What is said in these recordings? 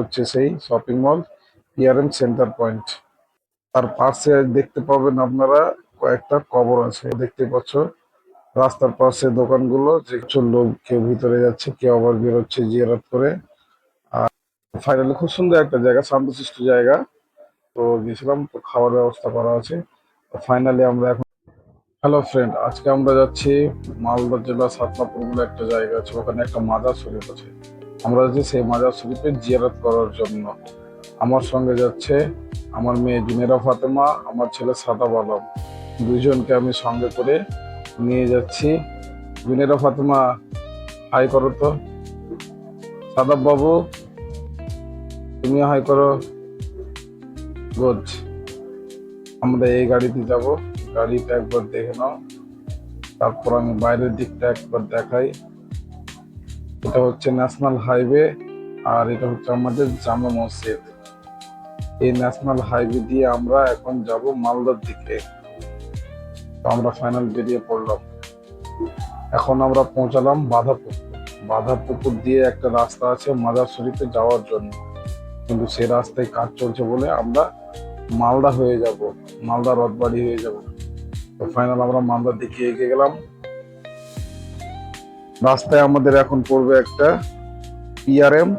হচ্ছে সেই shopping mall PRM centre point তার পাশে দেখতে পাবেন আপনারা কয়েকটা কবর আছে, দেখতে পাচ্ছ। রাস্তার পাশে দোকানগুলো, যে কিছু লোক কেউ ভিতরে যাচ্ছে, কেউ আবার বেরোচ্ছে জিয়ারত করে। আর ফাইনালি খুব সুন্দর একটা জায়গা, শান্তশিষ্ট জায়গা। তো গেছিলাম, তো খাওয়ার ব্যবস্থা করা আছে। ফাইনালি আমরা এখন হ্যালো ফ্রেন্ড আজকে আমরা যাচ্ছি মালদা জেলা সাতনাপুর বলে একটা জায়গা আছে, ওখানে একটা মাজার শরীফ আছে। আমরা যাচ্ছি সেই মাজার শরীফে জিয়ারত করার জন্য। আমার সঙ্গে যাচ্ছে আমার মেয়ে জুনেরা ফাতেমা, আমার ছেলে সাদাব আলম। দুইজনকে আমি সঙ্গে করে নিয়ে যাচ্ছি। জুনেরা ফাতেমা, হাই করো তো। সাদাব বাবু তুমি হাই করো। গুড। আমরা এই গাড়িতে যাব। গাড়িটা একবার দেখে নাও। তারপর আমি বাইরের দিকটা একবার দেখাই। এটা হচ্ছে ন্যাশনাল হাইওয়ে আর এটা হচ্ছে আমাদের জামা মসজিদ। এই ন্যাশনাল হাইওয়ে দিয়ে আমরা এখন যাব মালদার দিকে। তো আমরা ফাইনাল বেরিয়ে পড়লাম। এখন আমরা পৌঁছালাম বাধাপুকুর। বাধাপুকুর দিয়ে একটা রাস্তা আছে মাদার শরীফে যাওয়ার জন্য। কিন্তু সে রাস্তায় কাজ চলছে বলে আমরা মালদা হয়ে যাব, মালদা রথবাড়ি হয়ে যাব। তো ফাইনাল আমরা মালদার দিকে এগিয়ে গেলাম। রাস্তায় আমাদের এখন পড়বে একটা পিআরএম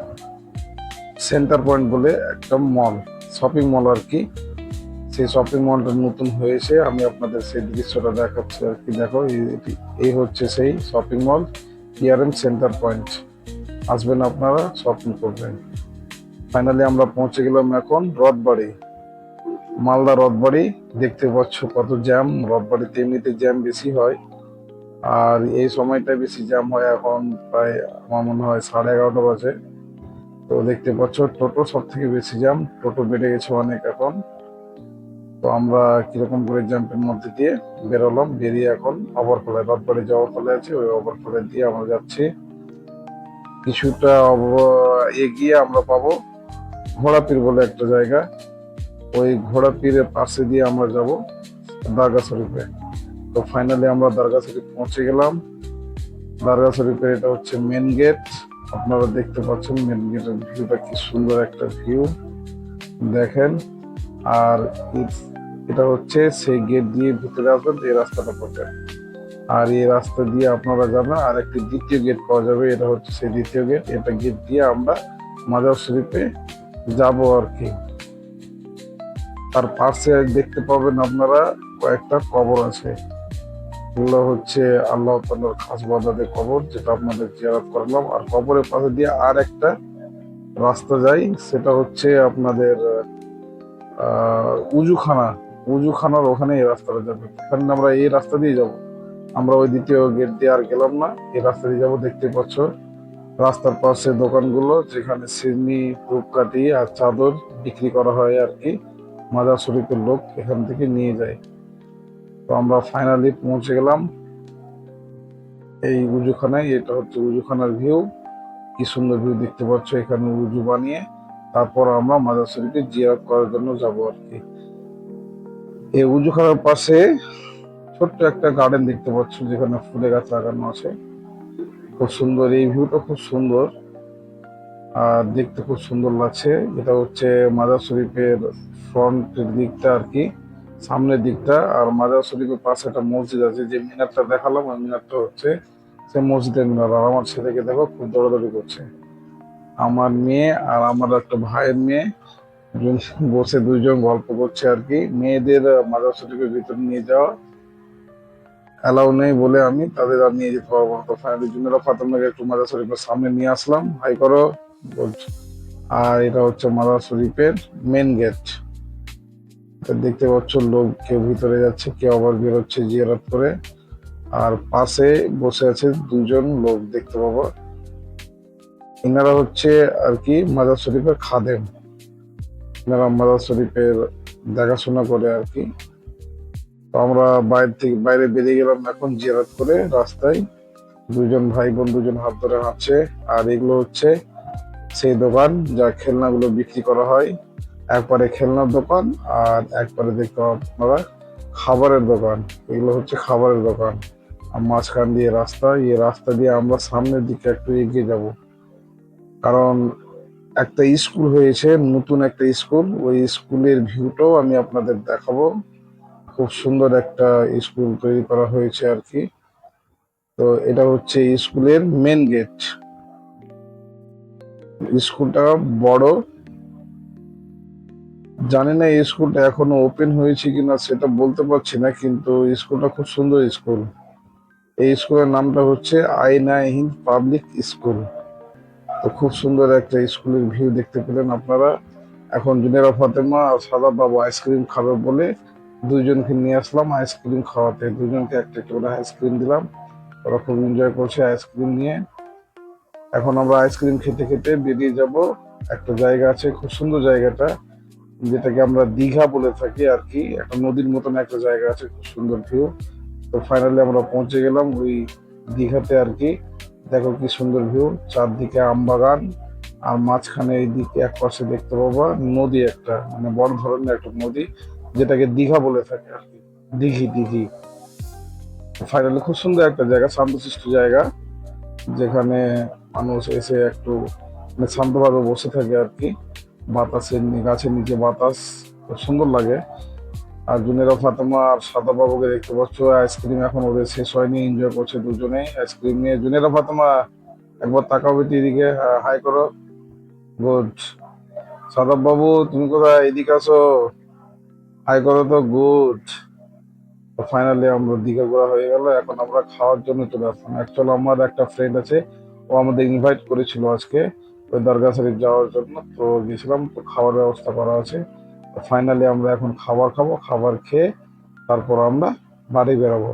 সেন্টার পয়েন্ট বলে একটা মল শপিং মল আর কি। সেই শপিং মলটা নতুন হয়েছে, আমি আপনাদের সেই দৃশ্যটা দেখাচ্ছি আর কি, দেখো, এই- হচ্ছে সেই shopping mall PRM centre point আসবেন আপনারা শপিং করবেন। ফাইনালি আমরা পৌঁছে গেলাম এখন রথবাড়ি। মালদা রথবাড়ি, দেখতে পাচ্ছ কত জ্যাম রথবাড়িতে এমনিতে জ্যাম বেশি হয়। আর এই সময়টা বেশি জ্যাম হয় এখন প্রায় আমার মনে হয় সাড়ে এগারোটা বাজে। তো দেখতে পাচ্ছ, টোটো সব থেকে বেশি জ্যাম টোটো বেড়ে গেছে অনেক এখন। তো আমরা কীরকম করে জ্যাম্পের মধ্যে দিয়ে বেরোলাম, বেরিয়ে এখন ওভারফ্লে রথবাড়ি যে ওভারফ্লে আছে, ওই ওভারফ্লে দিয়ে আমরা যাচ্ছি। কিছুটা এগিয়ে আমরা পাবো ঘোড়াপীর বলে একটা জায়গা। ওই ঘোড়াপীরের পাশে দিয়ে আমরা যাব দারগা শরীফে। তো ফাইনালি আমরা দারগা শরীফ পৌঁছে গেলাম। দারগা শরীফের এটা হচ্ছে মেন গেট আপনারা দেখতে পাচ্ছেন মেন গেটের ভিউটা কি সুন্দর একটা ভিউ দেখেন, আর এটা হচ্ছে সেই গেট দিয়ে ভিতরে আসবেন এই রাস্তাটা পড়বে। আর এই রাস্তা দিয়ে আপনারা যাবেন, আর একটি দ্বিতীয় গেট পাওয়া যাবে, এটা হচ্ছে সেই দ্বিতীয় গেট এটা গেট দিয়ে আমরা মাজার শরীফে যাব আর কি। তার পাশে দেখতে পাবেন আপনারা কয়েকটা কবর আছে। এগুলো হচ্ছে আল্লাহ তাল্লার খাস বাজাদের কবর, যেটা আপনাদের জিয়ারত করলাম আর কবরের পাশে দিয়ে আর একটা রাস্তা যায় সেটা হচ্ছে আপনাদের উজুখানা। উজুখানার ওখানে এই রাস্তাটা যাবে। কারণ আমরা এই রাস্তা দিয়ে যাব। আমরা ওই দ্বিতীয় গেট দিয়ে আর গেলাম না। এই রাস্তা দিয়ে যাব, দেখতে পাচ্ছ। রাস্তার পাশে দোকানগুলো, যেখানে সিডনি ধূপকাঠি আর চাদর বিক্রি করা হয় আর কি। মাজার শরীফের লোক এখান থেকে নিয়ে যায়। আমরা ফাইনালি পৌঁছে গেলাম। এই উজুখানায়, এটা হচ্ছে উজুখানার ভিউ কি সুন্দর ভিউ দেখতে পাচ্ছ এখানে উজু বানিয়ে। তারপর আমরা মাজার শরীফে জিয়ারত করার জন্য যাব আর কি। এই উজুখানার পাশে ছোট্ট একটা গার্ডেন দেখতে পাচ্ছ, যেখানে ফুলে গাছ লাগানো আছে। খুব সুন্দর, এই ভিউটা খুব সুন্দর। আর দেখতে খুব সুন্দর লাগছে। এটা হচ্ছে মাজার শরীফের ফ্রন্টের দিকটা আর কি। সামনের দিকটা আর মাজার শরীফের পাশে একটা মসজিদ আছে, যে মিনারটা দেখালাম, ওই মিনারটা হচ্ছে সে মসজিদের মিনার। আর আমার ছেলেকে দেখো খুব দৌড়াদৌড়ি করছে। আমার মেয়ে আর আমার একটা ভাইয়ের মেয়ে বসে দুইজন গল্প করছে আর কি। মেয়েদের মাজার শরীফের ভিতরে নিয়ে যাওয়া অ্যালাউ নেই বলে আমি তাদের আর নিয়ে যেতে পারব না। তো ফাইনালি জুমেরা ফাতেমাকে একটু মাজার শরীফের সামনে নিয়ে আসলাম। হাই করো, বলছে। আর এটা হচ্ছে মাজার শরীফের মেন গেট দেখতে পাচ্ছ লোক কেউ ভিতরে যাচ্ছে, কেউ আবার বেরোচ্ছে জিয়ারত করে। আর পাশে বসে আছে দুজন লোক দেখতে পাবো। এনারা হচ্ছে আর কি মাজার শরীফের খাদেম। এনারা মাজার শরীফের দেখাশোনা করে আর কি। তো আমরা বাইরে থেকে বাইরে বেরিয়ে গেলাম এখন জিয়ারাত করে রাস্তায়। দুজন ভাই বোন দুজন হাত ধরে হাঁটছে। আর এগুলো হচ্ছে সেই দোকান যা খেলনাগুলো বিক্রি করা হয়। একবারে খেলনার দোকান আর একবারে দেখতে আপনারা খাবারের দোকান। এগুলো হচ্ছে খাবারের দোকান। আর মাঝখান দিয়ে রাস্তা, এই রাস্তা দিয়ে আমরা সামনের দিকে একটু এগিয়ে যাব। কারণ একটা স্কুল হয়েছে, নতুন একটা স্কুল। ওই স্কুলের ভিউটাও আমি আপনাদের দেখাবো। খুব সুন্দর একটা স্কুল তৈরি করা হয়েছে আর কি। তো এটা হচ্ছে স্কুলের মেন গেট স্কুলটা বড় জানি না এই স্কুলটা এখনও ওপেন হয়েছে কিনা, সেটা বলতে পারছি না, কিন্তু স্কুলটা খুব সুন্দর স্কুল। এই স্কুলের নামটা হচ্ছে আইনা হিন্দ পাবলিক স্কুল। তো খুব সুন্দর একটা স্কুলের ভিউ দেখতে পেলেন আপনারা। এখন জুনেরা ফাতেমা আর সাদা বাবু আইসক্রিম খাবে বলে দুইজনকে নিয়ে আসলাম আইসক্রিম খাওয়াতে। দুজনকে একটা একটা করে আইসক্রিম দিলাম। ওরা খুব এনজয় করছে আইসক্রিম নিয়ে। এখন আমরা আইসক্রিম খেতে খেতে বেরিয়ে যাব। একটা জায়গা আছে, খুব সুন্দর জায়গাটা। যেটাকে আমরা দীঘা বলে থাকি আর কি। একটা নদীর মতন একটা জায়গা আছে, খুব সুন্দর ভিউ তো ফাইনালি আমরা পৌঁছে গেলাম ওই দীঘাতে আর কি। দেখো কি সুন্দর ভিউ চারদিকে আম বাগান। আর মাঝখানে এই দিকে এক পাশে দেখতে পাবা নদী একটা মানে বড় ধরনের একটা নদী, যেটাকে দীঘা বলে থাকে আর কি। দিঘি দিঘি। ফাইনালি খুব সুন্দর একটা জায়গা, শান্তশিষ্ট জায়গা, যেখানে মানুষ এসে একটু মানে শান্তভাবে বসে থাকে আর কি। বাতাসের গাছের নিচে বাতাস, খুব সুন্দর লাগে। আর জুনেরা ফাতেমা আর সাদা বাবুকে দেখতে পাচ্ছ, আইসক্রিম এখন ওদের শেষ হয়নি এনজয় করছে দুজনেই। আইসক্রিম নিয়ে জুনেরা ফাতেমা, একবার তাকাও বেটি এদিকে হাই করো। গুড। সাদাব বাবু, তুমি কোথায়? এদিকে আসো। হাই করো তো, গুড। ফাইনালি আমরা দীঘা ঘোরা হয়ে গেল, এখন আমরা খাওয়ার জন্য চলে আসলাম। অ্যাকচুয়ালি আমার একটা ফ্রেন্ড আছে, ও আমাদের ইনভাইট করেছিল আজকে। ওই দরগা শরীফ যাওয়ার জন্য তো গেছিলাম, তো খাওয়ার ব্যবস্থা করা আছে। ফাইনালি আমরা এখন খাবার খাব, খাবার খেয়ে তারপর আমরা বাড়ি বেরাবো।